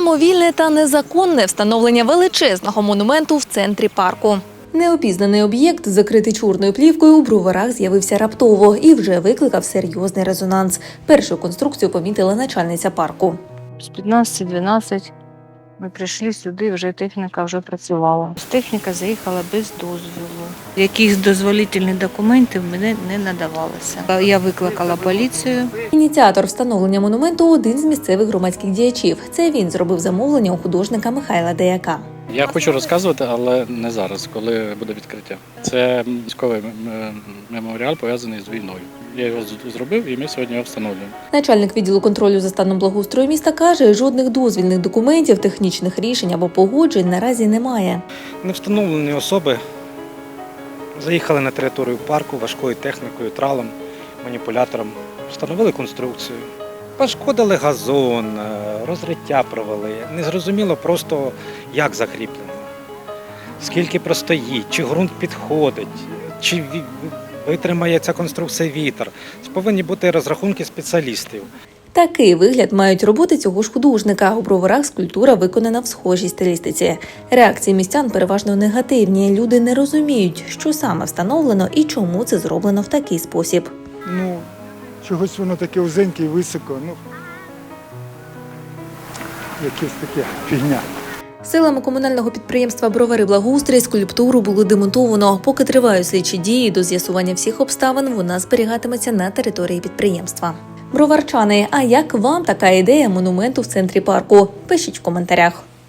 Самовільне та незаконне встановлення величезного монументу в центрі парку. Неопізнаний об'єкт, закритий чорною плівкою, у броварах з'явився раптово і вже викликав серйозний резонанс. Першу конструкцію помітила начальниця парку. З 15-12 ми прийшли сюди, вже техніка вже працювала. Техніка заїхала без дозволу. Якісь дозволительні документи мене не надавалися. Я викликала поліцію. Ініціатор встановлення монументу один з місцевих громадських діячів. Це він зробив замовлення у художника Михайла Деяка. Я хочу розказувати, але не зараз, коли буде відкриття. Це військовий меморіал пов'язаний з війною. Я його зробив і ми сьогодні його встановлюємо. Начальник відділу контролю за станом благоустрою міста каже, жодних дозвільних документів, технічних рішень або погоджень наразі немає. Невстановлені особи заїхали на територію парку важкою технікою, тралом, маніпулятором, встановили конструкцію. Пошкодили газон, е, розриття провели. Незрозуміло просто, як закріплено, скільки простоїть, чи ґрунт підходить, чи витримає ця конструкція вітер. Це повинні бути розрахунки спеціалістів. Такий вигляд мають роботи цього ж художника. У броварах скульптура виконана в схожій стилістиці. Реакції містян переважно негативні. Люди не розуміють, що саме встановлено і чому це зроблено в такий спосіб. Ну, чогось воно таке узеньке і високо. Ну, якесь таке фігня. Силами комунального підприємства Бровари Благоустрій скульптуру було демонтовано. Поки тривають слідчі дії до з'ясування всіх обставин, вона зберігатиметься на території підприємства. Броварчани, а як вам така ідея монументу в центрі парку? Пишіть в коментарях.